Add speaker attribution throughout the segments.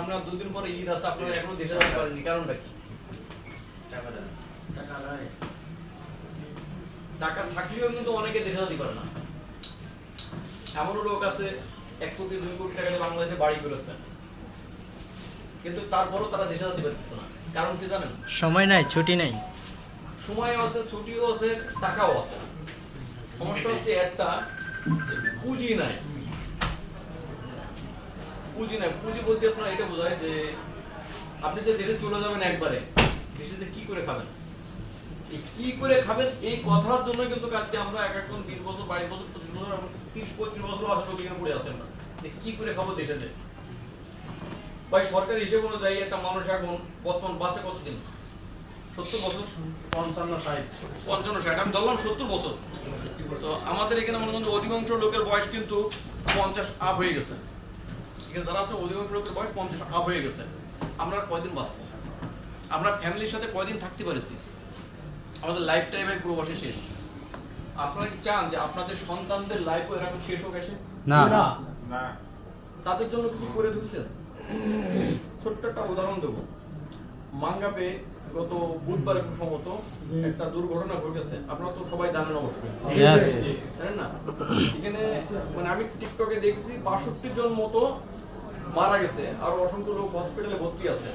Speaker 1: সামনে আর দুই দিন পরে ঈদ আছে আপনারা এখনও দেশে যেতে পারেননি কারণটা কি? টাকা থাকলেও কিন্তু অনেকে দেশে যেতে পারে না। এমনও লোক আছে এক কোটি দুই কোটি টাকা দিয়ে বাংলাদেশে বাড়ি করেছে। কিন্তু তারপরও তারা দেশে যেতে পারতেছে না। কারণ কি জানেন?
Speaker 2: সময় নাই ছুটি নাই।
Speaker 1: সময় আছে ছুটিও আছে টাকাও আছে। সমস্যা হচ্ছে একটা পুঁজি নাই। পুঁজি নাই পুঁজি বলতে আপনার এটা বোঝায় যে আপনি যে দেশে চলে যাবেন একবারে দেশে কি করে খাবেন? কি করে খাবেন? এই কথার জন্য কিন্তু আজকে আমরা এক একজন বিশ বছর বাইশ বছর পঁচিশ বছর তিরিশ পঁয়ত্রিশ বছর আসলে বিজ্ঞান পড়ে আছেন না। কি করে খাব দেশে ভাই সরকারি হিসেব অনুযায়ী একটা মানুষ এখন বর্তমান বাঁচে কতদিন? সত্তর বছর?
Speaker 3: পঞ্চান্ন ষাট।
Speaker 1: পঞ্চান্ন ষাট। আমি ধরলাম সত্তর বছর। তো আমাদের এখানে মনে অধিকাংশ লোকের বয়স কিন্তু পঞ্চাশ আপ হয়ে গেছে। যারা আছে অধিকাংশ লোকের বয়স পঞ্চাশ আপ হয়ে গেছে। আমরা কয়দিন বাঁচবো? আমরা ফ্যামিলির সাথে কয়দিন থাকতে পারেছি? আমাদের লাইফ টাইমের প্রবাসে শেষ। আপনারা কি চান যে আপনাদের সন্তানদের লাইফও এরকম শেষ হোক এসে?
Speaker 2: না।
Speaker 3: না।
Speaker 1: তাদের জন্য কিছু করে ধরছেন ছোট্ট একটা উদাহরণ দেবো। মাঙ্গাপে গত বুধবারে খুব সম্ভবত একটা দুর্ঘটনা ঘটেছে। আপনারা তো সবাই জানেন অবশ্যই। জানেন না? এখানে মানে আমি টিকটকে দেখছি বাষট্টি জন মতো মারা গেছে আর অসংখ্য লোক হসপিটালে ভর্তি আছে।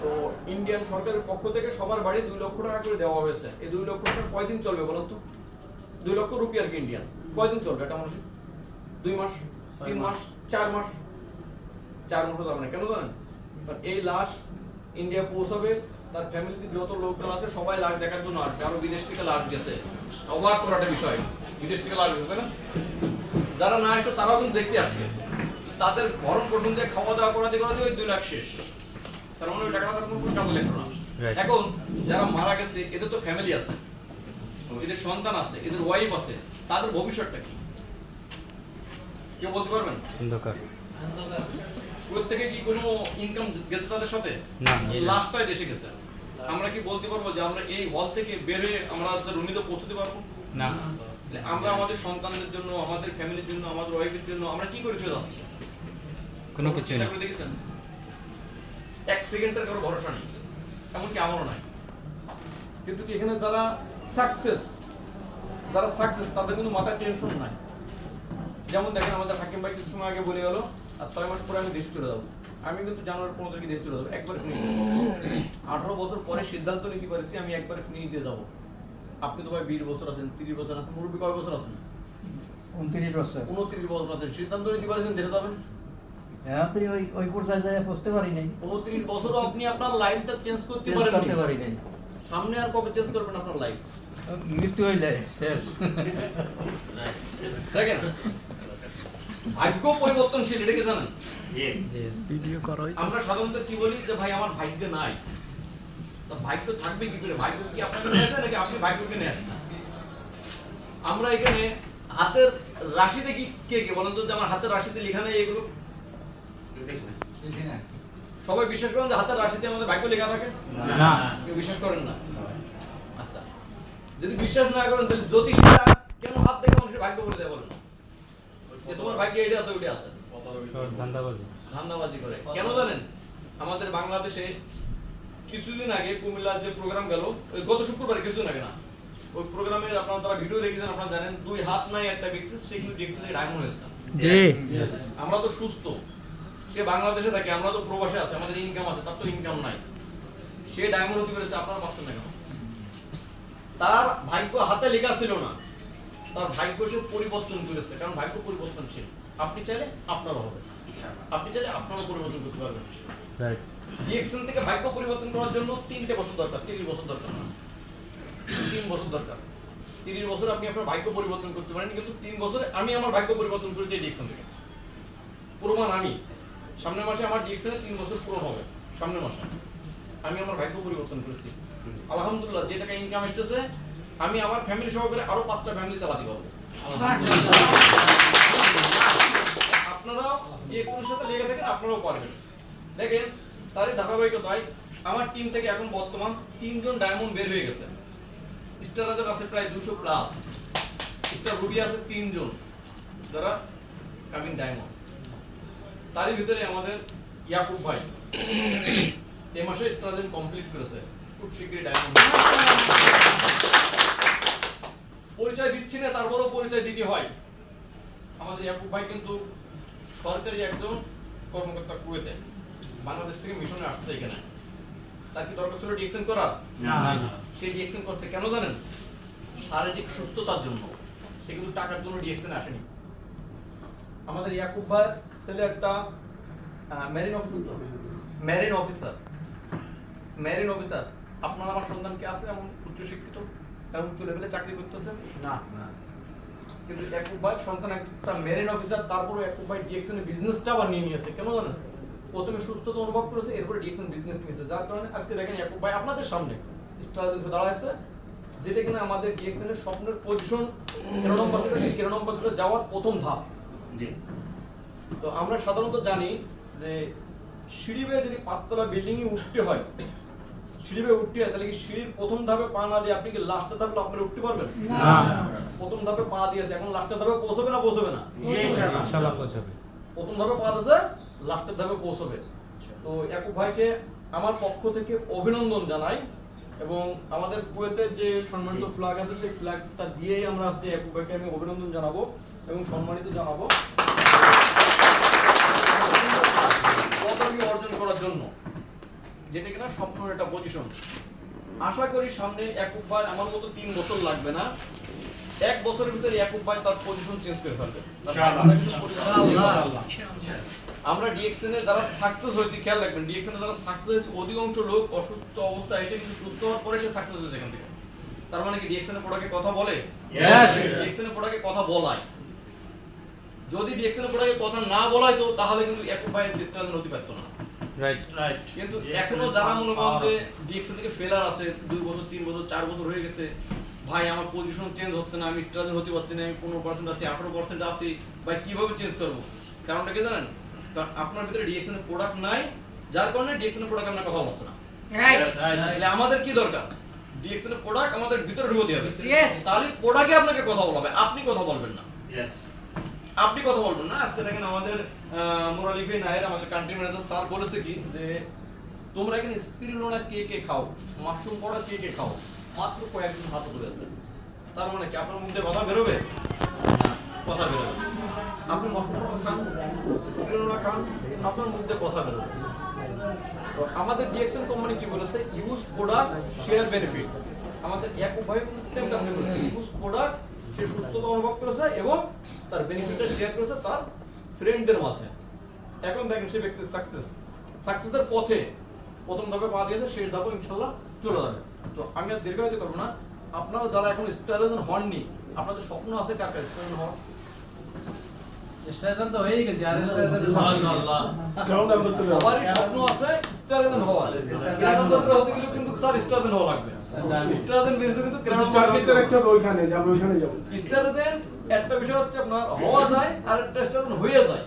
Speaker 1: তো ইন্ডিয়ান সরকারের পক্ষ থেকে সবার বাড়ি দুই লক্ষ টাকা করে দেওয়া হয়েছে। এই দুই লক্ষ টাকা কয়দিন চলবে বলুন তো? দুই লক্ষ রুপি আর কি ইন্ডিয়ান কয়দিন চলবে এটা মানুষের? দুই মাস? তিন মাস?
Speaker 3: মাস।
Speaker 1: চার মাস? চার মাসও যাবে না কেন জানেন? কারণ এই লাশ ইন্ডিয়া পৌঁছাবে তার ফ্যামিলিতে যত লোকজন আছে সবাই লাশ দেখার জন্য আসবে। আরও বিদেশ থেকে লাশ গেছে। অবাক করাটা বিষয়। বিদেশ থেকে লাশ গেছে তাই না? যারা না আসতো তারাও কিন্তু দেখতে আসবে। তাদের ভরণ পোষণ দিয়ে খাওয়া দাওয়া করাতে করাতে ওই দুই লাখ শেষ। তার মানে ওই টাকাটা তার কোনো কাজে লাগল না। এখন যারা মারা গেছে এদের তো ফ্যামিলি আছে। এদের সন্তান আছে এদের ওয়াইফ আছে তাদের ভবিষ্যৎটা কি? কেউ বলতে পারবেন
Speaker 2: অন্ধকার।
Speaker 1: প্রত্যেকে কি কোনো ইনকাম গেছে তাদের সাথে?
Speaker 2: না
Speaker 1: লাস্টটাই দেশে গেছে। আমরা কি বলতে পারব যে আমরা এই হল থেকে বের হয়ে আমরা রুনিতে পৌঁছতে পারব?
Speaker 2: না।
Speaker 1: আমরা আমাদের সন্তানদের জন্য আমাদের ফ্যামিলির জন্য আমাদের ওয়াইফের জন্য আমরা কি করে চলে যাচ্ছি
Speaker 2: কোনো কিছু না।
Speaker 1: দেখেছেন? এক সেকেন্ডের কারও ভরসা নেই। এমনকি আমারও নাই। কিন্তু কি এখানে যারা সাকসেস যারা সাকসেস তাদের কিন্তু মাথায় টেনশন নাই। যেমন দেখেন আমাদের হাকিম ভাই কিছু সময় আগে বলে গেল আর ছয় মাস পরে আমি দেশে চলে যাব। আমি কিন্তু জানুয়ারি পনেরো তারিখে দেশে চলে যাব। একবার আঠারো বছর পরে সিদ্ধান্ত নিতে পারছি আমি একবারে ফ্রি দিয়ে যাব। আপনি তো ভাই বিশ বছর আছেন তিরিশ বছর আছেন মুরব্বী কয় বছর আছেন?
Speaker 4: উনত্রিশ বছর।
Speaker 1: উনত্রিশ বছর আছেন সিদ্ধান্ত নিতে পারছেন দেশে যাবেন
Speaker 4: রাত্রি ওই ওই পর্যায়ে যায় বুঝতে পারি নাই।
Speaker 1: উনত্রিশ বছরও আপনি আপনার লাইফটা চেঞ্জ করতে পারেন
Speaker 4: করতে পারি নাই।
Speaker 1: সামনে আর কবে চেঞ্জ করবেন আপনার লাইফ
Speaker 4: মৃত্যু হইলে শেষ।
Speaker 1: দেখেন ভাগ্য পরিবর্তনশীল এটা কি জানেন? আমরা সাধারণত কি বলি? যে ভাই আমার ভাগ্য নাই। তা থাকবে কি করে? কি আপনাকে নিয়ে আসে নাকি আপনি আসছেন আমরা এখানে হাতের রাশিতে কি কে কে বলেন তো যে আমার হাতের রাশিতে লেখা নেই এগুলো? সবাই বিশ্বাস করেন যে হাতের রাশিতে আমাদের ভাগ্য লেখা থাকে?
Speaker 2: না।
Speaker 1: কেউ বিশ্বাস করেন না? আচ্ছা। যদি বিশ্বাস না করেন তাহলে জ্যোতিষীরা কেন হাত দেখে মানুষের ভাগ্য বলে দেয় বলেন? যে তোমার ভাগ্যে এটা আছে ওইটা আছে।
Speaker 2: ধান্দাবাজি।
Speaker 1: ধান্দাবাজি করে। কেন জানেন? আমাদের বাংলাদেশে কিছুদিন আগে কুমিল্লার যে প্রোগ্রাম গেল গত শুক্রবার কিছুদিন আগে না ওই প্রোগ্রামের আপনারা যারা ভিডিও দেখেছেন আপনারা জানেন দুই হাত নাই একটা ব্যক্তি সে কিন্তু দেখতে থেকে ডায়মন্ড হয়েছে।
Speaker 2: জি।
Speaker 1: আমরা তো সুস্থ। সে বাংলাদেশে থাকে আমরা তো প্রবাসে আছে আমাদের ইনকাম আছে তার তো ইনকাম নাই। সে ডায়মন্ড হতে পেরেছে আপনারা পাচ্ছেন না কেন? তার ভাগ্য হাতে লেখা ছিল না। তার ভাগ্য সে পরিবর্তন করেছে কারণ ভাগ্য পরিবর্তনশীল। আপনি চাইলে আপনারও হবে। আপনি চাইলে আপনারও পরিবর্তন করতে পারবেন।
Speaker 2: রাইট
Speaker 1: ডিএক্সএল থেকে ভাগ্য পরিবর্তন করার জন্য তিনটে বছর দরকার, তিরিশ বছর দরকার না। তিন বছর দরকার। তিরিশ বছর আপনি আপনার পরিবর্তন করতে পারেন, কিন্তু তিন বছরে আমি আমার ভাগ্য পরিবর্তন করেছি থেকে। প্রমাণ আমি। মাসে আমার তিন বছর হবে মাসে। আমি আমার পরিবর্তন করেছি। আলহামদুলিল্লাহ, যে টাকা ইনকাম এসেছে, আমি আমার ফ্যামিলি সহকারে আরও পাঁচটা ফ্যামিলি চালাতে পারব। আপনারাও ডিএক্সএল সাথে লেগে থাকেন, আপনারাও পারবেন। দেখেন তারই ধারাবাহিকতায় আমার টিম থেকে এখন বর্তমান তিনজন ডায়মন্ড বের হয়ে গেছে। স্টার আছে প্রায় দুশো প্লাস স্টার রুবি আছে তিনজন। যারা কামিং ডায়মন্ড তারই ভিতরে আমাদের ইয়াকুব ভাই। এ মাসে স্টারজেন কমপ্লিট করেছে। খুব শীঘ্রই ডায়মন্ড পরিচয় দিচ্ছি না, তারপরেও পরিচয় দিতে হয়। আমাদের ইয়াকুব ভাই কিন্তু সরকারি একজন কর্মকর্তা কুয়েতে। বাংলাদেশ থেকে মিশনে আসছে এখানে। তার কি দরকার ছিল ডিএকশন করার? সে ডিএকশন করছে কেন জানেন? শারীরিক সুস্থতার জন্য। সে কিন্তু টাকার জন্য ডিএকশন আসেনি। আমাদের ইয়াকুব ভাই ছেলে একটা marine officer marine officer marine officer আপনার আমার সন্তান কি আছে এমন উচ্চ শিক্ষিত? এমন উচ্চ লেভেলে চাকরি করতেছে? না কিন্তু ইয়াকুব ভাই সন্তান একটা মেরিন অফিসার তারপরে ইয়াকুব ভাই ডিএকশন বিজনেসটা আবার নিয়ে নিয়েছে। কেন জানেন? প্রথমে সুস্থতা অনুভব করেছে এরপরে ডিএকশন বিজনেস নিয়েছে। যার কারণে আজকে দেখেন ইয়াকুব ভাই আপনাদের সামনে স্টার দাঁড়াইছে যেটা কিনা আমাদের ডিএকশনের স্বপ্নের পজিশন কেন নম্বর ছিল সেই কেন নম্বর ছিল যাওয়ার প্রথম ধাপ।
Speaker 3: জি।
Speaker 1: তো আমরা সাধারণত জানি যে সিঁড়ি বেয়ে যদি পাঁচতলা বিল্ডিং এ উঠতে হয় সিঁড়ি বেয়ে উঠতে হয় তাহলে কি সিঁড়ির প্রথম ধাপে পা না দিয়ে আপনি কি লাস্টের ধাপে আপনারা উঠতে পারবেন? প্রথম ধাপে পা দিয়েছে এখন লাস্টের ধাপে পৌঁছবে না পৌঁছবে না?
Speaker 2: ইনশাআল্লাহ পৌঁছাবে।
Speaker 1: প্রথম ধাপে পা দিয়েছে লাস্টের ধাপে পৌঁছবে। তো ইয়াকুব ভাইকে আমার পক্ষ থেকে অভিনন্দন জানাই এবং আমাদের কুয়েতের যে সম্মানিত ফ্ল্যাগ আছে সেই ফ্ল্যাগটা দিয়েই আমরা হচ্ছে ইয়াকুব ভাইকে আমি অভিনন্দন জানাব এবং সম্মানিত জানাব। পদবি অর্জন করার জন্য। যেটা কিনা স্বপ্নের একটা পজিশন আশা করি সামনে একুব ভাই আমার মতো তিন বছর লাগবে না। এক বছরের ভিতরে একুব ভাই তার পজিশন চেঞ্জ করে ফেলবে। আমরা ডিএক্সএন এ যারা সাকসেস হয়েছে খেয়াল রাখবেন ডিএক্সএন এ যারা সাকসেস হয়েছে অধিকাংশ লোক অসুস্থ অবস্থায় এসে কিন্তু সুস্থ হওয়ার পরে সে সাকসেস হয়েছে এখান থেকে। তার মানে কি ডিএক্সএন এ প্রোডাক্টে কথা বলে. ডিএক্সএন এ প্রোডাক্টে কথা বলায়। যদি ডিএক্সএন এ প্রোডাক্টে কথা না বলায় তো তাহলে কিন্তু একুব ভাই ডিস্টার্জ হতে পারতো না।
Speaker 2: রাইট
Speaker 3: রাইট
Speaker 1: কিন্তু এখনও যারা মনে করেন যে ডিএক্সএল থেকে ফেলার আছে দুই বছর তিন বছর চার বছর হয়ে গেছে ভাই আমার পজিশন চেঞ্জ হচ্ছে না আমি স্টার্জন হতে পারছি না আমি পনেরো পার্সেন্ট আছি আঠারো পার্সেন্ট আছি ভাই কীভাবে চেঞ্জ করব? কারণটা কি জানেন? কারণ আপনার ভিতরে ডিএক্সএল প্রোডাক্ট নাই যার কারণে ডিএক্সএল প্রোডাক্ট আপনার কথা বলছে না। তাহলে আমাদের কি দরকার? ডিএক্সএল প্রোডাক্ট আমাদের ভিতরে ঢুকতে হবে। তাহলে প্রোডাক্টে আপনাকে কথা বলাবে আপনি কথা বলবেন না। আপনি কথা বলবেন না। আজকে দেখেন আমাদের মোরালিফি নায়ের আমাদের কান্ট্রি ম্যানেজার স্যার বলেছে কি যে তোমরা এখানে স্পিরিনোনা কে কে খাও মাশরুম পড়া কে কে খাও মাত্র কয়েকজন হাত তুলেছে তার মানে কি আপনার মুখে কথা বেরোবে? কথা বেরোবে। আপনি পড়া খান স্পিরিনোনা খান, আপনার মুখে কথা বেরোবে। আমাদের ডিএক্সএল কোম্পানি কি বলেছে? ইউজ প্রোডাক্ট শেয়ার বেনিফিট আমাদের এক উভয় সেম কাজ ইউজ প্রোডাক্ট সে সুস্থতা অনুভব করেছে এবং তার বেনিফিটটা শেয়ার করেছে তার ফ্রেন্ডদের মাঝে। এখন দেখেন সে ব্যক্তি সাকসেস সাকসেসের পথে প্রথম ধাপে পা দিয়েছে, শেষ ধাপে ইনশাল্লাহ চলে যাবে। তো আমি আর দীর্ঘায়িত করব না। আপনারা যারা এখন স্টারেজন হননি, আপনাদের স্বপ্ন আছে কার কাছে স্টারেজন হওয়ার?
Speaker 5: স্টেশন তো হয়ে গেছে আর স্টেশন
Speaker 3: মাশাআল্লাহ।
Speaker 1: সবারই স্বপ্ন আছে হওয়ার। বছর হতে গেলে কিন্তু স্যার স্টারেজন হওয়া লাগবে। স্টারেজন বিজনেস কিন্তু
Speaker 6: টার্গেটটা রাখতে হবে ওইখানে যে আমরা ওইখানে যাব।
Speaker 1: স্টারেজন একটা বিষয় হচ্ছে আপনার হওয়া যায় আর একটা স্টারেজন হয়ে যায়।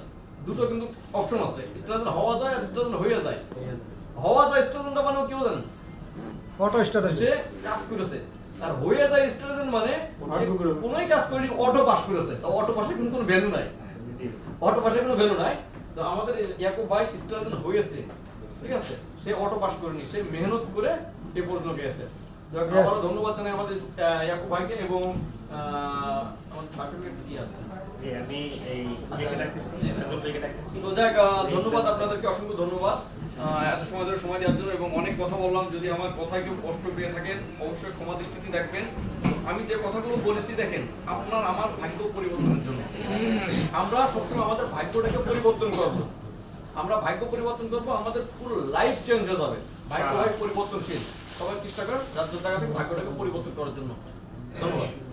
Speaker 1: দুটো কিন্তু অপশন আছে। স্টারেজন হওয়া যায় আর স্টারেজন হয়ে যায়। হওয়া যায় স্টারেজনটা মানে কেউ জানেন?
Speaker 6: অটো স্টার্ট
Speaker 1: সে কাজ করেছে। আর হয়ে যায় স্টারেজন মানে। কোনোই কাজ করেনি অটো পাস করেছে। তো অটো পাসে কিন্তু কোনো ভ্যালু নাই। অটো পাসে কোনো ভ্যালু নাই। তো আমাদের ইয়াকুব ভাই স্টারেজন হয়েছে ঠিক আছে? সে অটো পাস করেনি। সে মেহনত করে এ পর্যন্ত গেছে ধন্যবাদ জানাই আমাদের ইয়াকুব ভাইকে এবং আমাদের সার্টিফিকেট কি আছে
Speaker 3: আমি এই লিখে রাখতেছি এখন লিখে রাখতেছি
Speaker 1: তো যাক ধন্যবাদ আপনাদেরকে অসংখ্য ধন্যবাদ। এত সময় ধরে সময় দেওয়ার জন্য এবং অনেক কথা বললাম যদি আমার কথায় কেউ কষ্ট পেয়ে থাকেন অবশ্যই ক্ষমা দৃষ্টিতে দেখবেন। আমি যে কথাগুলো বলেছি দেখেন আপনার আমার ভাগ্য পরিবর্তনের জন্য। আমরা সবসময় আমাদের ভাগ্যটাকে পরিবর্তন করব। আমরা ভাগ্য পরিবর্তন করব আমাদের পুরো লাইফ চেঞ্জ হয়ে যাবে। ভাগ্য হয় পরিবর্তনশীল। সবাই চেষ্টা করেন যার যার জায়গা থেকে ভাগ্যটাকে পরিবর্তন করার জন্য। ধন্যবাদ।